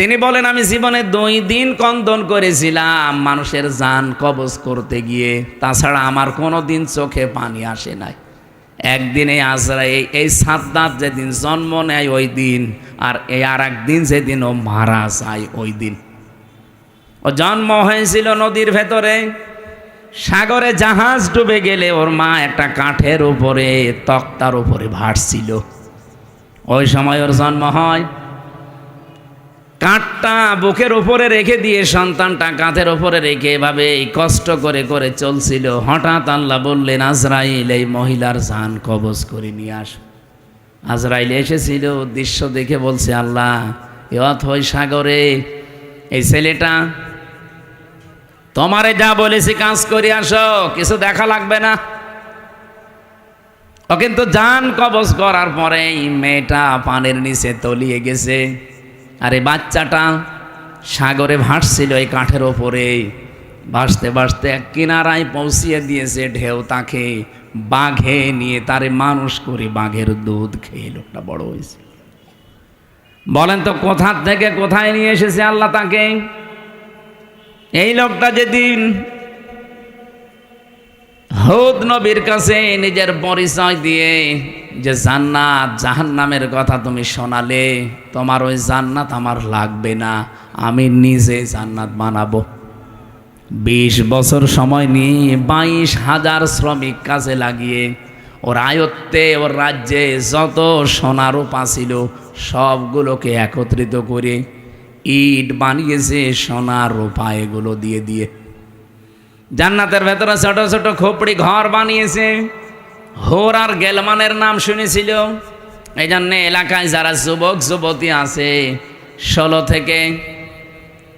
তিনি বলেন, আমি জীবনে দুই দিন কন্দন করেছিলাম মানুষের যান কবজ করতে গিয়ে। তাছাড়া আমার কোনো দিন চোখে পানি আসে নাই। একদিনে আজরা এই এই সাদ্দাত যেদিন জন্ম নেয় ওই দিন, আর এই আর একদিন যেদিন ও মারা যায় ওই দিন। ও জন্ম হয়েছিল নদীর ভেতরে। সাগরে জাহাজ ডুবে গেলে ওর মা একটা কাঠের উপরে, তক্তার উপরে ভাসছিল। ওই সময় ওর জন্ম হয়। কাঠটা বুকের উপরে রেখে দিয়ে সন্তানটা কাঁধের উপরে রেখে এভাবে কষ্ট করে করে চলছিল। হঠাৎ আল্লাহ বললেন, আজরাইল, এই মহিলার জান কবজ করে নিয়ে আস। আজরাইল এসেছিল, দৃশ্য দেখে বলছে, আল্লাহ, এ অথই সাগরে, এই ছেলেটা, তোমারে যা বলেছি কাজ করে আসো, কিছু দেখা লাগবে না। ও কিন্তু জান কবজ করার পরে মেয়েটা পানের নিচে তলিয়ে গেছে। আর বাচ্চাটা সাগরে ভাসছিল এই কাঠের ওপরে। ভাসতে ভাসতে এক কিনারায় পৌঁছিয়ে দিয়েছে ঢেউ তাকে। বাঘে নিয়ে তারে মানুষ করে বাঘের দুধ খেয়ে লোকটা বড় হয়েছে। বলেন তো, কোথা থেকে কোথায় নিয়ে এসেছে আল্লাহ তাকে? এই লোকটা যেদিন হৌদ নবীর কাছে নিজের পরিচয় দিয়ে যে জান্নাত, জাহান্নামের কথা তুমি শোনালে, তোমার ওই জান্নাত আমার লাগবে না, আমি নিজে জান্নাত বানাবো। বিশ বছর সময় নিয়ে বাইশ হাজার শ্রমিক কাজে লাগিয়ে, ওর আয়ত্তে, ওর রাজ্যে যত সোনা রূপা ছিল, সবগুলোকে একত্রিত করে ইট বানিয়েছে সোনার রূপা এগুলো দিয়ে দিয়ে। জান্নাতের ভেতরে ছোট ছোট খোপড়ি ঘর বানিয়েছে। হোর আর গেলমানের নাম শুনেছিল? এই জন্যে এলাকায় যারা যুবক, যুবতী আছে, ষোলো থেকে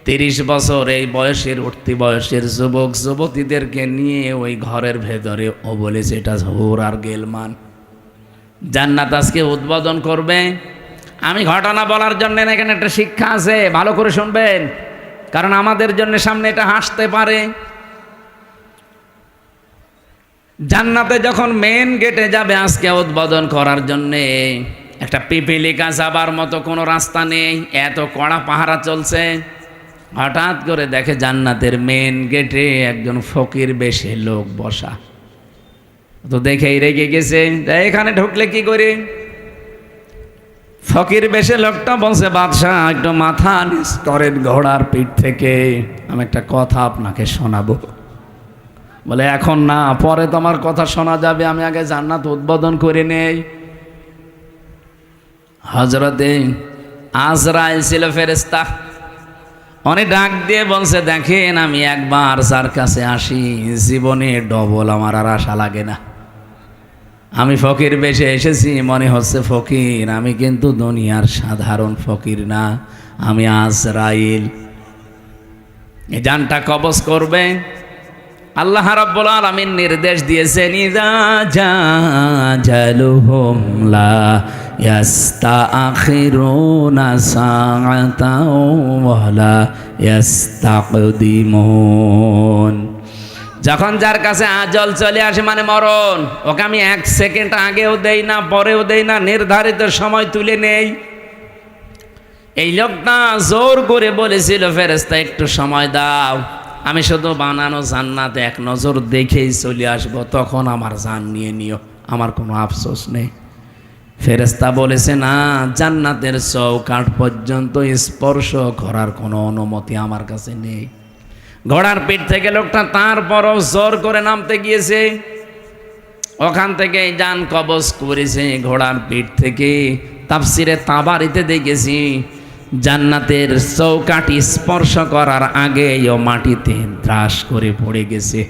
তিরিশ বছর এই বয়সের, উঠতি বয়সের যুবক, যুবতীদেরকে নিয়ে ওই ঘরের ভেতরে ও বলেছে, এটা হোর আর গেলমান। জান্নাত আজকে উদ্বোধন করবে। আমি ঘটনা বলার জন্য এখানে একটা শিক্ষা আছে, ভালো করে শুনবেন। কারণ আমাদের জন্য সামনে এটা হাসতে পারে। জান্নাতে যখন মেন গেটে যাবে আজকে উদ্বোধন করার জন্যে, একটা পিপিলিকা যাবার মতো কোনো রাস্তা নেই, এত কড়া পাহারা চলছে। হঠাৎ করে দেখে জান্নাতের মেন গেটে একজন ফকির বেশে লোক বসা। তো দেখেই রেগে গেছে এখানে ঢুকলে কি করে? ফকির বেশে লোকটা বলছে, বাদশাহ, একটু মাথা করেন ঘোড়ার পিঠ থেকে, আমি একটা কথা আপনাকে শোনাবো। বলে, এখন না, পরে তোমার কথা শোনা যাবে, আমি আগে জান্নাত উদ্বোধন করে নেই। হজরতে আজরাইল ছিল ফেরেস্তা অনেক ডাক দিয়ে বলছে, দেখেন, আমি একবার যার কাছে আসি, জীবনে ডবল আমার আর আশা লাগে না। আমি ফকির বেশে এসেছি, মনে হচ্ছে ফকির, আমি কিন্তু দুনিয়ার সাধারণ ফকির না, আমি আজরাইল। এই জানটা কবজ করবে। আল্লাহ রাব্বুল আলামিন নির্দেশ দিয়েছেন, ইদা জালুহুম লা ইয়াস্তাখিরুনা সাআতাও ওয়ালা ইয়াস্তাকদিমুন। যখন যার কাছে আজল চলে আসে মানে মরণ, ওকে আমি এক সেকেন্ড আগেও দেই না, পরেও দেই না, নির্ধারিত সময় তুলে নেই। এই লোকটা জোর করে বলেছিল ফেরেস্তা একটু সময় দাও। আমি শুধু বানানো জান্নাতে এক নজর দেখেই চলে আসব, তখন আমার জান নিয়ে নিও, আমার কোনো আফসোস নেই। ফেরেস্তা বলেছে, না, জান্নাতের চৌকাঠ পর্যন্ত স্পর্শ করার কোনো অনুমতি আমার কাছে নেই। ঘোড়ার পিঠ থেকে লোকটা তারপরও জোর করে নামতে গিয়েছে। ওখান থেকে যান কবজ করেছে, ঘোড়ার পিঠ থেকে তাপসিরে তাবারিতে দেখেছি জান্নাতের চৌকাটি স্পর্শ করার আগে ও মাটিতে ত্রাস করে পড়ে গেছে।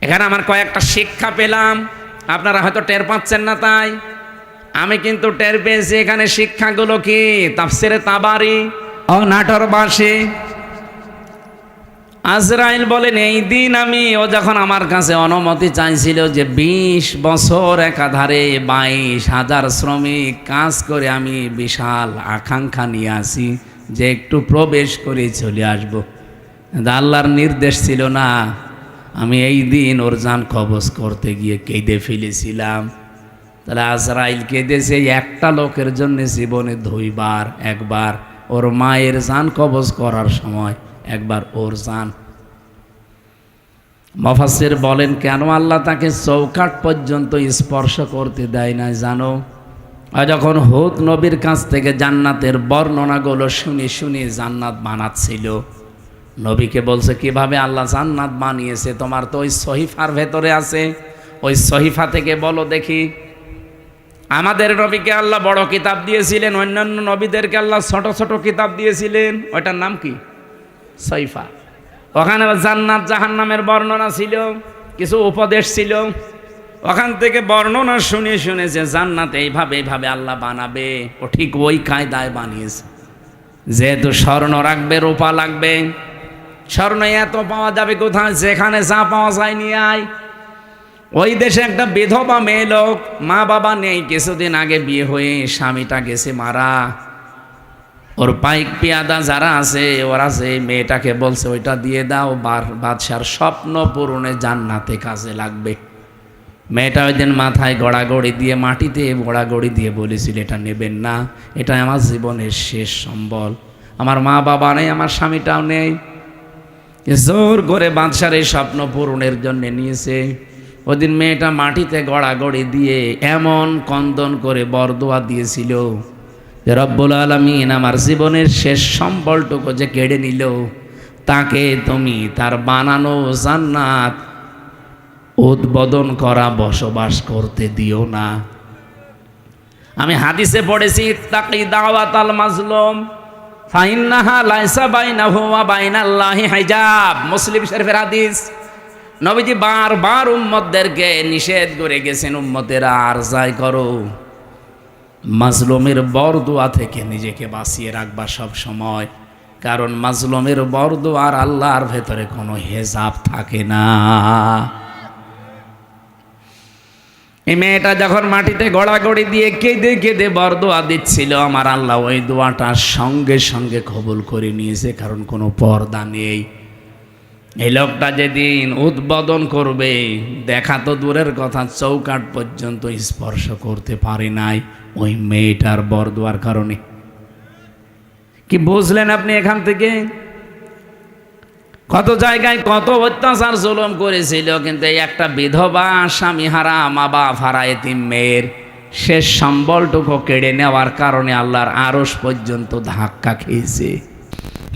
এখানে আমার কয়েকটা শিক্ষা পেলাম। আপনারা হয়তো টের পাচ্ছেন না তাই। আমি কিন্তু টের পেয়েছি এখানে শিক্ষাগুলো কি? তাফসিরে তাবারি ও নাটরবাসী আজরাইল বলেন, এই দিন আমি ও যখন আমার কাছে অনুমতি চাইছিল যে ২০ বছর একাধারে বাইশ হাজার শ্রমিক কাজ করে আমি বিশাল আকাঙ্ক্ষা নিয়ে আসি, যে একটু প্রবেশ করে চলে আসব। আল্লাহর নির্দেশ ছিল না, আমি এই দিন ওর যান কবজ করতে গিয়ে কেঁদে ফেলেছিলাম। তাহলে আজরাইল কেঁদেছে একটা লোকের জন্য জীবনে দুইবার, একবার ওর মায়ের জান কবজ করার সময় একবার ওর জান। মফাসির বলেন, কেন আল্লাহ তাকে চৌকাট পর্যন্ত স্পর্শ করতে দেয় না জানো? আর যখন হুদ নবীর কাছ থেকে জান্নাতের বর্ণনাগুলো শুনে শুনে জান্নাত বানাচ্ছিল, নবীকে বলছে, কীভাবে আল্লাহ জান্নাত বানিয়েছে? তোমার তো ওই সহিফার ভেতরে আছে। ওই সহিফা থেকে বলো দেখি। আমাদের নবীকে আল্লাহ বড় কিতাব দিয়েছিলেন, অন্যান্য নবীদেরকে আল্লাহ ছোট ছোট কিতাব দিয়েছিলেন। ওইটার নাম কি? সৈফা ওখানে জান্নাত জাহান্নামের বর্ণনা ছিল, কিছু উপদেশ ছিল। ওখান থেকে বর্ণনা শুনে শুনে যে জান্নাত এইভাবে এইভাবে আল্লাহ বানাবে, ও ঠিক ওই কায়দায় বানিয়েছে। যেহেতু স্বর্ণ রাখবে, রূপা লাগবে, স্বর্ণ এত পাওয়া যাবে কোথায়? যেখানে যা পাওয়া যায় নিয়ে আয়। ওই দেশে একটা বিধবা মেয়ে লোক, মা বাবা নেই, কিছুদিন আগে বিয়ে হয়ে স্বামীটা গেছে মারা। ওর পাইক পিয়াদা যারা আছে, ওরা যে মেয়েটাকে বলছে, ওইটা দিয়ে দাও, বার, বাদশার স্বপ্ন পূরণে জান্নাতে কাজে লাগবে। মেয়েটা ওই দিন মাথায় গড়াগড়ি দিয়ে, মাটিতে গড়াগড়ি দিয়ে বলেছিল, এটা নেবেন না এটা আমার জীবনের শেষ সম্বল। আমার মা বাবা নেই, আমার স্বামীটাও নেই। জোর করে বাদশার এই স্বপ্ন পূরণের জন্য নিয়েছে। ওদিন মেয়েটা মাটিতে গড়াগড়ি দিয়ে এমন কন্দন করে বরদোয়া দিয়েছিল যে রব্বুল আলমিন আমার জীবনের শেষ সম্বলটুকু যে কেড়ে নিল, তাকে তুমি তার বানানো জান্নাত উদ্বোধন করা, বসবাস করতে দিও না। আমি হাদিসে পড়েছি তাকে দাওয়াত আল মাজলুম, ফাইন্নাহা লাইসা বাইনাহু ওয়া বাইনাল্লাহি হিজাব মুসলিম শরীফের হাদিস, নবীজি বারবার উম্মতদেরকে নিষেধ করে গেছেন, উম্মতেরা আর যাই করো। মাজলুমের বরদোয়া থেকে নিজেকে বাঁচিয়ে রাখবা সব সময়। কারণ মাজলুমের বরদোয়ার আল্লাহর ভেতরে কোনো হেজাব থাকে না। এই মেয়েটা যখন মাটিতে গড়াগড়ি দিয়ে কেঁদে কেঁদে বরদোয়া দিচ্ছিল, আমার আল্লাহ ওই দোয়াটা সঙ্গে সঙ্গে কবুল করে নিয়েছে, কারণ কোনো পর্দা নেই। এই লোকটা যেদিন উদ্বোধন করবে, দেখা তো দূরের কথা চৌকাট পর্যন্ত স্পর্শ করতে পারে নাই ওই মেয়েটার বরদোয়ার কারণে। কি বুঝলেন আপনি এখান থেকে? কত জায়গায় কত অত্যাচার জুলুম করেছিল, কিন্তু এই একটা বিধবা স্বামী হারা মা বাপ হারা এতিম মেয়ের শেষ সম্বলটুকু কেড়ে নেওয়ার কারণে আল্লাহর আরস পর্যন্ত ধাক্কা খেয়েছে।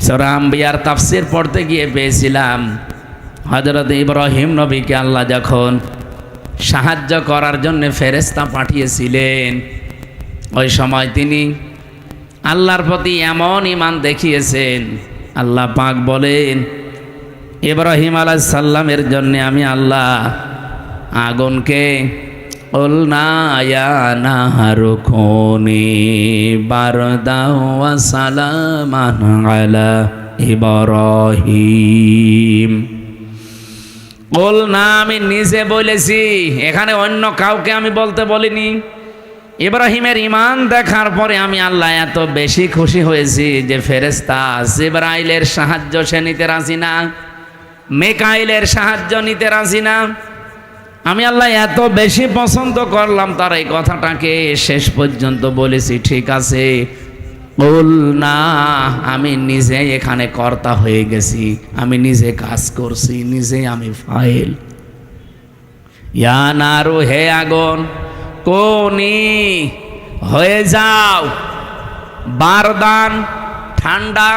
সরাম বিয়ার তাফসির পড়তে গিয়ে পেয়েছিলাম। হজরত ইব্রাহিম নবীকে আল্লাহ যখন সাহায্য করার জন্য ফেরেস্তা পাঠিয়েছিলেন, ওই সময় তিনি আল্লাহর প্রতি এমন ইমান দেখিয়েছেন, আল্লাহ পাক বলেন, ইব্রাহিম আলাহ সাল্লামের জন্যে আমি আল্লাহ আগুনকে বারদাওয়া সালামান আলা ইব্রাহিম। বল না আমি নিজে বলেছি, এখানে অন্য কাউকে আমি বলতে বলিনি। ইব্রাহিমের ইমান দেখার পরে আমি আল্লাহ এত বেশি খুশি হয়েছি যে ফেরেস্তা জিব্রাইলের সাহায্য সে নিতে রাজি না, মেকাইলের সাহায্য নিতে রাজি না। আমি আল্লাহ এত বেশি পছন্দ করলাম, তার এই কথাটাকে শেষ পর্যন্ত বলেছি, ঠিক আছে? বল না, আমি নিজে এখানে কর্তা হয়ে গেছি, আমি নিজে কাজ করছি, নিজে আমি ফাইল। ইয়া নারু হে আগুন, কোনি, হয়ে যাও। বারদান, ঠান্ডা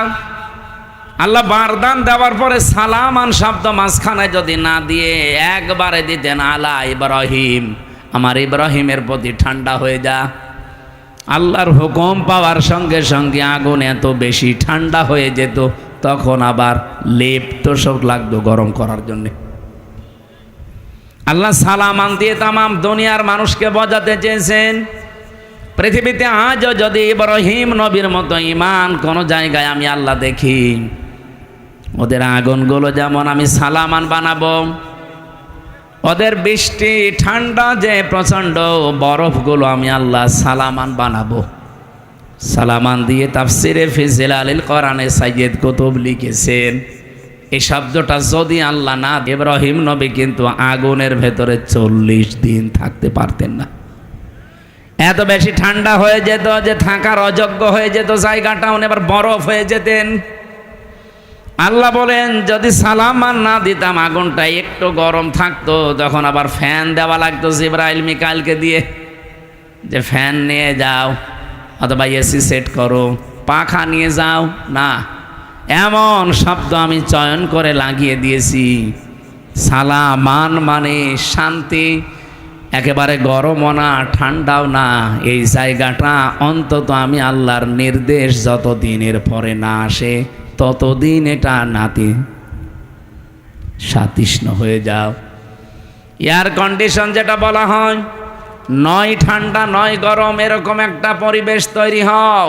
আল্লাহ বারদান দেওয়ার পরে সালামান শব্দ মাঝখানে যদি না দিয়ে একবারে দিতেন, আলা ইব্রাহিম, আমার ইব্রাহিমের প্রতি ঠান্ডা হয়ে যা। আল্লাহর হুকুম পাওয়ার সঙ্গে সঙ্গে আগুন এত বেশি ঠান্ডা হয়ে যেত, তখন আবার লেপ তো সব লাগতো গরম করার জন্যে। আল্লাহ সালামান দিয়ে তামাম দুনিয়ার মানুষকে বজাতে চেয়েছেন, পৃথিবীতে আজও যদি ইব্রাহিম নবীর মতো ইমান কোনো জায়গায় আমি আল্লাহ দেখি ওদের আগুনগুলো যেমন আমি সালামান বানাবো, ওদের বৃষ্টি, ঠান্ডা যে প্রচণ্ড বরফগুলো আমি আল্লাহ সালামান বানাবো। সালামান দিয়ে তাফসিরে ফিজিল আলিল কোরআনে সাইয়েদ কুতুব লিখেছেন এই শব্দটা যদি আল্লাহ না ইব্রাহিম নবী কিন্তু আগুনের ভেতরে চল্লিশ দিন থাকতে পারতেন না। এত বেশি ঠান্ডা হয়ে যেত যে থাকার অযোগ্য হয়ে যেত জায়গাটা উনি এবার বরফ হয়ে যেতেন। আল্লাহ বলেন, যদি সালাম আর না দিতাম, আগুনটা একটু গরম থাকতো। তখন আবার ফ্যান দেওয়া লাগতো জিব্রাইল, মিকাইলকে দিয়ে, যে ফ্যান নিয়ে যাও, অথবা এসি সেট করো, পাখা নিয়ে যাও। না, এমন শব্দ আমি চয়ন করে লাগিয়ে দিয়েছি। সালামান মানে শান্তি, একেবারে গরমও না, ঠান্ডাও না। এই জায়গাটা অন্তত আমি আল্লাহর নির্দেশ যত দিনের পরে না আসে। ততদিন এটা নাতি সাতিষ্ণ হয়ে যাও। এয়ার কন্ডিশন যেটা বলা হয়, নয় ঠান্ডা, নয় গরম, এরকম একটা পরিবেশ তৈরি হও।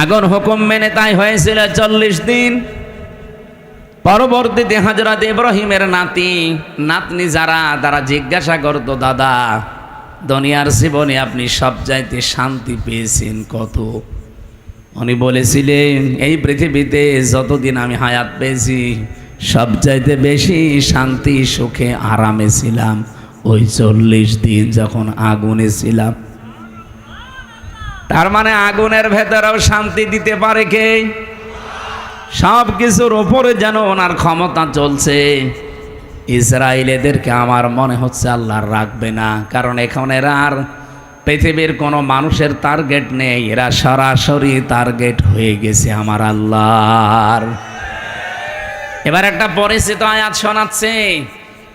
আগুন হুকুম মেনে তাই হয়েছিল চল্লিশ দিন। পরবর্তীতে হাজরত ইব্রাহিমের নাতি, নাতনি যারা, তারা জিজ্ঞাসা করতো, দাদা, দুনিয়ার জীবনে আপনি সব চাইতে শান্তি পেয়েছেন কত? উনি বলেছিলেন, এই পৃথিবীতে যতদিন আমি হায়াত পেয়েছি সব চাইতে বেশি শান্তি, সুখে, আরামে ছিলাম। ওই চল্লিশ দিন যখন আগুনে ছিলাম। তার মানে আগুনের ভেতরেও শান্তি দিতে পারে কে? সব কিছুর ওপরে যেন ওনার ক্ষমতা চলছে। ইসরায়েলেদেরকে আমার মনে হচ্ছে আল্লাহ রাখবে না, কারণ এখন এরা আর পৃথিবীর কোনো মানুষের টার্গেট নেই এরা সরাসরি টার্গেট হয়ে গেছে আমার আল্লাহর এবার একটা পরিচিত আয়াত শোনাচ্ছে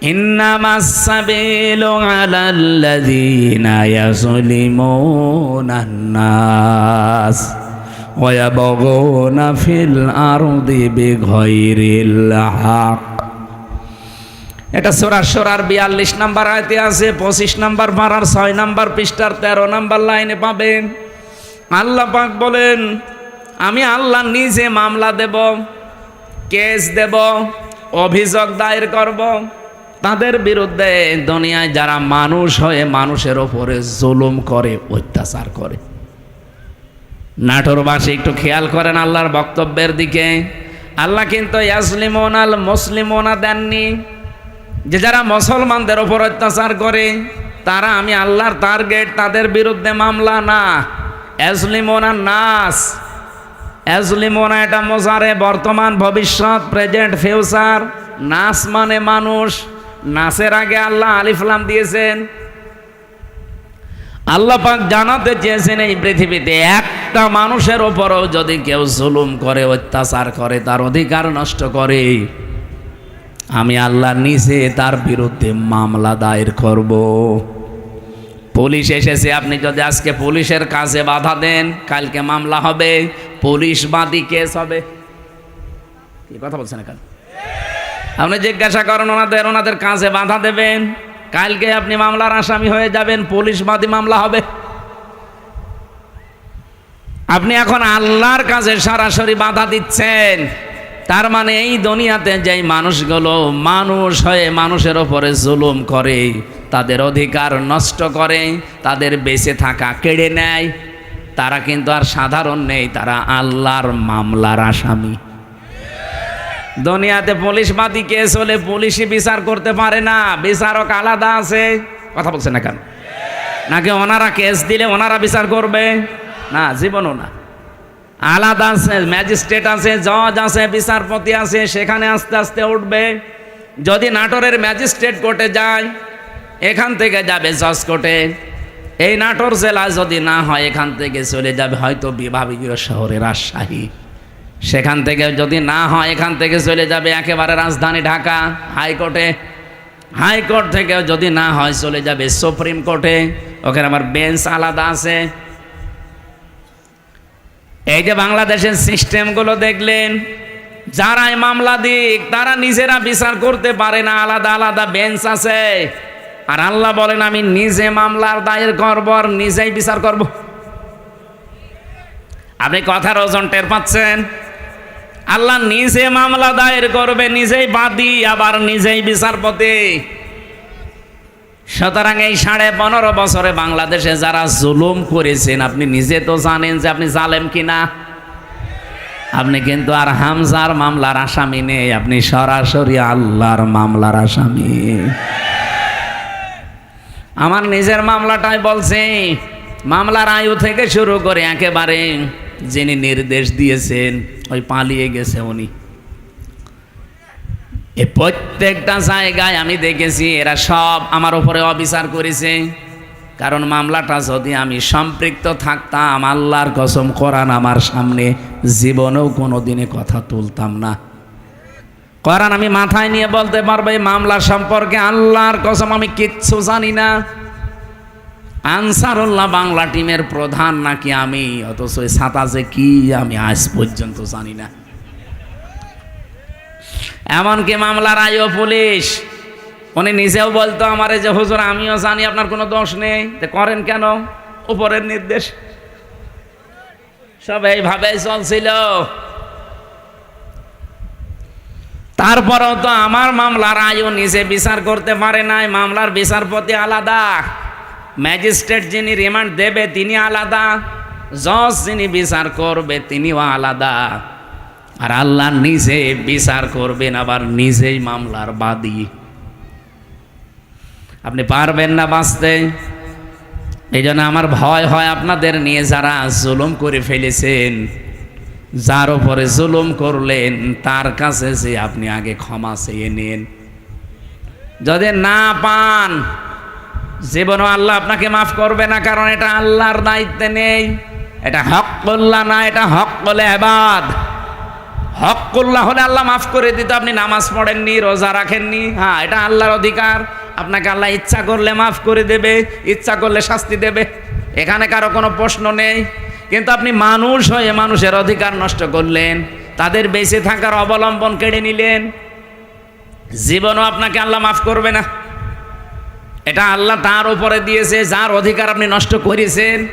إنما السبيل على الذين يظلمون الناس ويبغون في الأرض بغير الحق এটা সোরা সোরার বিয়াল্লিশ নাম্বার আয়তে আছে, পঁচিশ নাম্বার মারার ছয় নাম্বার পৃষ্ঠার তেরো নাম্বার লাইনে পাবেন। আল্লাহ পাক বলেন, আমি আল্লাহ নিজে মামলা দেব, কেস দেব, অভিযোগ দায়ের করব। তাদের বিরুদ্ধে দুনিয়ায় যারা মানুষ হয়ে মানুষের ওপরে জুলুম করে, অত্যাচার করে। নাটোরবাসী, একটু খেয়াল করেন আল্লাহর বক্তব্যের দিকে। আল্লাহ কিন্তু ইয়াসলিমন আল মুসলিমোনা দেননি। যে যারা মুসলমানদের ওপর অত্যাচার করে, তারা আমি আল্লাহর টার্গেট তাদের বিরুদ্ধে মামলা না। অ্যাজলিমোনা নাস। অ্যাজলিমোনা এটা মোজারে বর্তমান, ভবিষ্যৎ প্রেজেন্ট ফিউচার নাস মানে মানুষ। নাসের আগে আল্লাহ আলিফলাম দিয়েছেন। আল্লাহ পাক জানাতে চেয়েছেন এই পৃথিবীতে, একটা মানুষের ওপরও যদি কেউ জুলুম করে, অত্যাচার করে, তার অধিকার নষ্ট করে। আমি আল্লাহ নিজে তার বিরুদ্ধে মামলা দায়ের করব। পুলিশ এসেছে, আপনি যদি আজকে পুলিশের কাজে বাধা দেন, কালকে মামলা হবে, পুলিশ বাদী কেস হবে। কি কথা বলছেন এখানে? আপনি জিজ্ঞাসা করেন, ওনাদের ওনাদের কাজে বাধা দেবেন, কালকে আপনি মামলার আসামি হয়ে যাবেন, পুলিশ বাদী মামলা হবে। আপনি এখন আল্লাহর কাছে সরাসরি বাধা দিচ্ছেন। তার মানে এই দুনিয়াতে যেই মানুষগুলো মানুষ হয়ে মানুষের ওপরে জুলুম করে, তাদের অধিকার নষ্ট করে, তাদের বেঁচে থাকা কেড়ে নেয়, তারা কিন্তু আর সাধারণ নেই, তারা আল্লাহর মামলার আসামি। দুনিয়াতে পুলিশ বাদী কেস হলে পুলিশই বিচার করতে পারে না, বিচারক আলাদা আছে। কথা বলছে না কেন? নাকি ওনারা কেস দিলে ওনারা বিচার করবে? না, জীবনও না। আলাদা আছে, ম্যাজিস্ট্রেট আছে, জজ আছে, বিচারপতি আছে, সেখানে আস্তে আস্তে উঠবে। যদি নাটোরের ম্যাজিস্ট্রেট কোর্টে যায়, এখান থেকে যাবে জজ কোর্টে। এই নাটোর জেলা যদি না হয়, এখান থেকে চলে যাবে হয়তো বিভাগীয় শহরে রাজশাহী। সেখান থেকে যদি না হয়, এখান থেকে চলে যাবে একেবারে রাজধানী ঢাকা হাইকোর্টে। হাইকোর্ট থেকে যদি না হয়, চলে যাবে সুপ্রিম কোর্টে। ওখানে আমার বেঞ্চ আলাদা আছে। এই যে বাংলাদেশের সিস্টেমগুলো দেখলেন যারাই মামলা দিক, তারা নিজেরা বিচার করতে পারে না, আলাদা আলাদা বেঞ্চ আছে। আর আল্লাহ বলেন, আমি নিজে মামলার দায়ের করব আর নিজেই বিচার করব। আপনি কথার ওজন টের পাচ্ছেন? আল্লাহ নিজে মামলা দায়ের করবে, নিজেই বাদী, আবার নিজেই বিচারপতি। সুতরাং এই সাড়ে পনেরো বছরে বাংলাদেশে যারা জুলুম করেছেন, আপনি নিজে তো জানেন যে আপনি জালেম কিনা? আপনি কিন্তু আর হামজার মামলার আসামি নেই, আপনি সরাসরি আল্লাহর মামলার আসামি। আমার নিজের মামলাটাই বলছে, মামলার আয়ু থেকে শুরু করে একেবারে যিনি নির্দেশ দিয়েছেন, ওই পালিয়ে গেছে উনি। এ প্রত্যেকটা জায়গায় আমি দেখেছি, এরা সব আমার উপরে অবিচার করেছে। কারণ মামলাটা যদি আমি সম্পৃক্ত থাকতাম, আল্লাহর কসম কোরআন আমার সামনে জীবনেও কোনো দিনে কথা তুলতাম না। কোরআন আমি মাথায় নিয়ে বলতে পারব, এই মামলা সম্পর্কে আল্লাহর কসম আমি কিচ্ছু জানি না। আনসারুল্লাহ বাংলা টিমের প্রধান নাকি আমি, অথচ যে কি আমি আজ পর্যন্ত জানি না। এমনকি মামলার আয়ও পুলিশ। উনি নিজেও বলতো আমারে যে, হুজুর, আমিও জানি আপনার কোনো দোষ নেই। তো করেন কেন? উপরের নির্দেশ। সব এইভাবে চলছিল। তারপরেও তো আমার মামলার আয়ও নিজে বিচার করতে পারে নাই। মামলার বিচারপতি আলাদা। ম্যাজিস্ট্রেট যিনি রিমান্ড দেবে, তিনি আলাদা। জজ যিনি বিচার করবে, তিনিও আলাদা। আর আল্লাহ নিজে বিচার করবেন, আবার নিজেই মামলার বাদী। আপনি পারবেন না বাঁচতে? এই জন্য আমার ভয় হয় আপনাদের নিয়ে যারা জুলুম করে ফেলেছেন, যার উপরে জুলুম করলেন, তার কাছে যে আপনি আগে ক্ষমা চেয়ে নেন। যদি না পান, জীবনও আল্লাহ আপনাকে মাফ করবে না, কারণ এটা আল্লাহর দায়িত্বে নেই। এটা হকল্লা না, এটা হকলে এবাদ হকল্লা হলে আল্লাহ মাফ করে দিত, আপনি নামাজ পড়েননি, রোজা রাখেননি। হ্যাঁ এটা আল্লাহর অধিকার। আপনাকে আল্লাহ ইচ্ছা করলে মাফ করে দেবে, ইচ্ছা করলে শাস্তি দেবে। এখানে কারও কোনো প্রশ্ন নেই। কিন্তু আপনি মানুষ হয়ে মানুষের অধিকার নষ্ট করলেন, তাদের বেঁচে থাকার অবলম্বন কেড়ে নিলেন। জীবনও আপনাকে আল্লাহ মাফ করবে না। এটা আল্লাহ তার উপরে দিয়েছে, যার অধিকার আপনি নষ্ট করেছেন।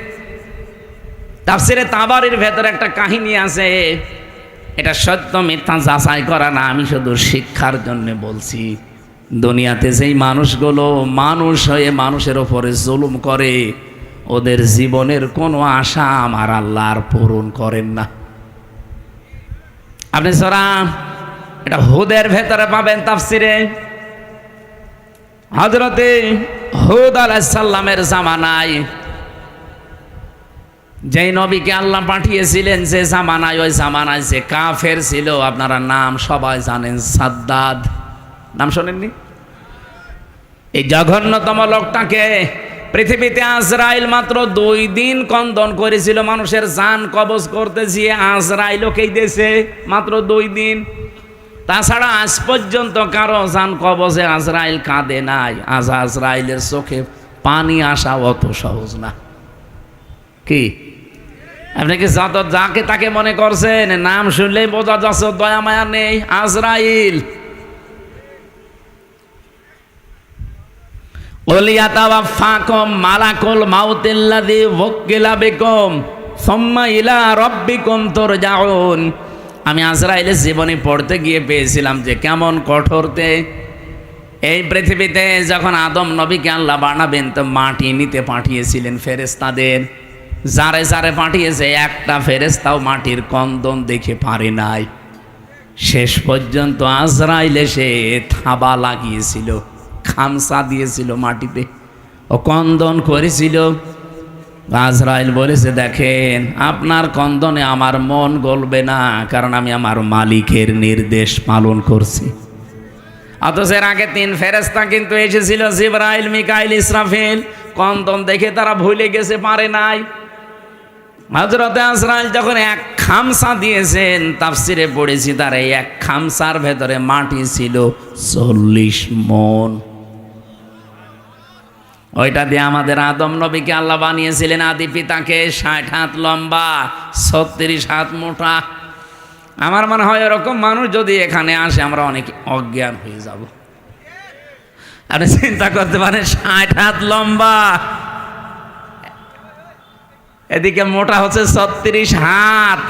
তাফসিরে তাবারির ভেতরে একটা কাহিনী আছে। এটা সত্য মিথ্যা যাচাই করা না, আমি শুধু শিক্ষার জন্য বলছি। দুনিয়াতে যেই মানুষগুলো মানুষ হয়ে মানুষের ওপরে জুলুম করে, ওদের জীবনের কোনো আশা আমার আল্লাহ আর পূরণ করেন না। আপনি সরা এটা হুদের ভেতরে পাবেন তাফসিরে হজরতে হুদ আলাইসাল্লামের জামানায় যেই নবীকে আল্লাহ পাঠিয়েছিলেন যে জামানায়, ওই জামানায় যে কাফের ছিল, আপনারা নাম সবাই জানেন সাদ্দাদ। নাম শোনেননি? এই জঘন্যতম লোকটাকে পৃথিবীতে আজরাইল মাত্র দুই দিন কন্দন করেছিল, মানুষের জান কবজ করতে গিয়ে আজরাইলকেই দেশে মাত্র দুই দিন। তাছাড়া আজ পর্যন্ত কারও জান কবজে আজরাইল কাঁদে নাই, আজ আজরাইলের চোখে পানি আসা অত সহজ না। কি? আপনি কি যাকে তাকে মনে করছেন? নাম শুনলেই বোঝা যাচ্ছে দয়া মায়া নেই। আজরাইল। মালাকুল মাউতিল্লাদি ওয়াক্কিলা বিকুম, সুম্মা ইলা রাব্বিকুম তুরজাউন। আমি আজরাইলের জীবনে পড়তে গিয়ে পেয়েছিলাম যে কেমন কঠোরতে। এই পৃথিবীতে যখন আদম নবীকে আল্লাহ বানাবেন, তো মাটি নিতে পাঠিয়েছিলেন ফেরেস্তাদের যারে যারে পাঠিয়েছে একটা ফেরেস্তাও মাটির কন্দন দেখে পারে নাই। শেষ পর্যন্ত আজরাইল এসে থাবা লাগিয়েছিল, খামসা দিয়েছিল মাটিতে, ও কন্দন করেছিল। আজরাইল বলেছে, দেখেন, আপনার কন্দনে আমার মন গলবে না, কারণ আমি আমার মালিকের নির্দেশ পালন করছি। এর আগে তিন ফেরেস্তা কিন্তু এসেছিল, জিব্রাইল, মিকাইল, ইসরাফিল। কন্দন দেখে তারা ভুলে গেছে, পারে নাই। হজরতে আজরাইল যখন এক খামসা দিয়েছেন, তাফসিরে পড়েছি, তার এই এক খামসার ভেতরে মাটি ছিল চল্লিশ মন। ওইটা দিয়ে আমাদের আদম নবীকে আল্লাহ বানিয়েছিলেন, আদি পিতাকে ষাট হাত লম্বা, ছত্রিশ হাত মোটা। আমার মনে হয় এরকম মানুষ যদি এখানে আসে, আমরা অনেক অজ্ঞান হয়ে যাব। আপনি চিন্তা করতে পারেন, ষাট হাত লম্বা এদিকে মোটা হচ্ছে ছত্রিশ হাত।